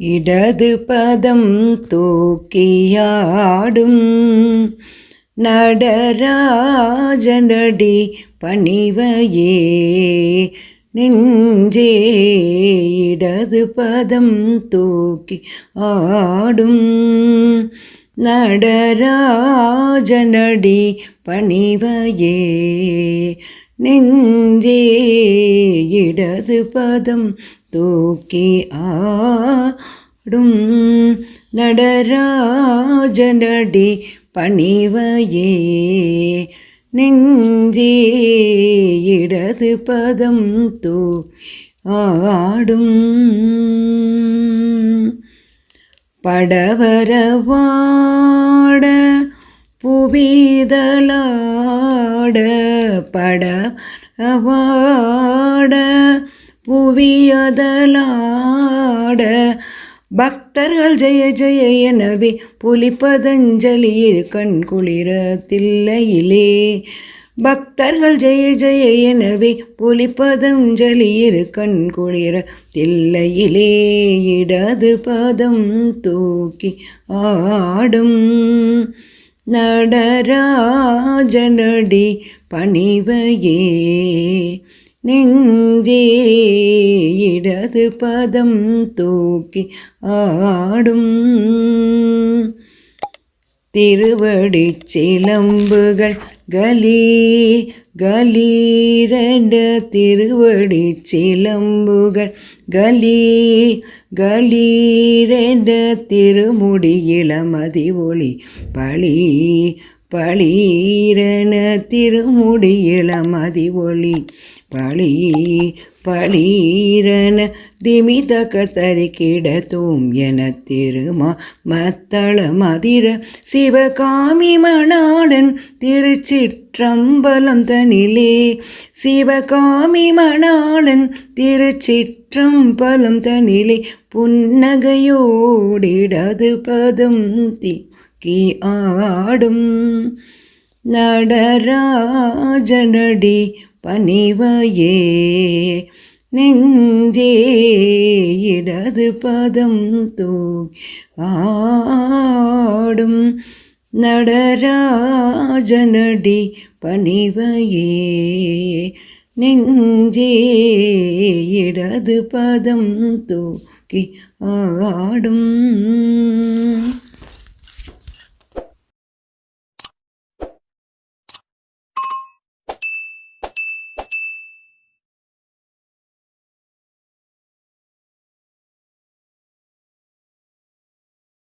இடது பதம் தூக்கியாடும். நடராஜனடி பணிவையே நெஞ்சே இடது பதம் தூக்கி ஆடும் நடராஜனடி பணிவையே நெஞ்சே இடது பதம் தூக்கி ஆடும் நடராஜனடி பணிவையே. நெஞ்சே இடது பதம் தூ ஆடும் படவரவாட புவிதலாட படவரவாட புவியதலாட பக்தர்கள் ஜெய ஜெய எனவே புலிப்பதஞ்சலி கண் குளிர தில்லையிலே பக்தர்கள் ஜெய ஜெய எனவே புலிப்பதஞ்சலி கண் குளிர தில்லையிலே இடது பதம் தூக்கி ஆடும் நடராஜனடி பணிவையே. நெஞ்சே இடது பதம் தூக்கி ஆடும். திருவடி சிலம்புகள் கலி கலீரண்ட திருவடி சிலம்புகள் கலி கலீரண்ட திருமுடி இளமதி ஒளி பழி பளீரன திருமுடி இளமதி ஒளி பளி பளீரன கத்தரி கிடத்தும் என திருமா மத்தள மதிர சிவகாமி மணாளன் திருச்சிற்றம்பலம் தனிலே. சிவகாமி மணாளன் திருச்சிற்றம்பலம் தனிலே புன்னகையோடிடது பதம் திக்கி ஆடும். நடராஜனடி பணிவையே நெஞ்சே இடது பதம் தூக்கி ஆடும் நடராஜனடி பணிவையே நெஞ்சே இடது பதம் தூக்கி ஆடும்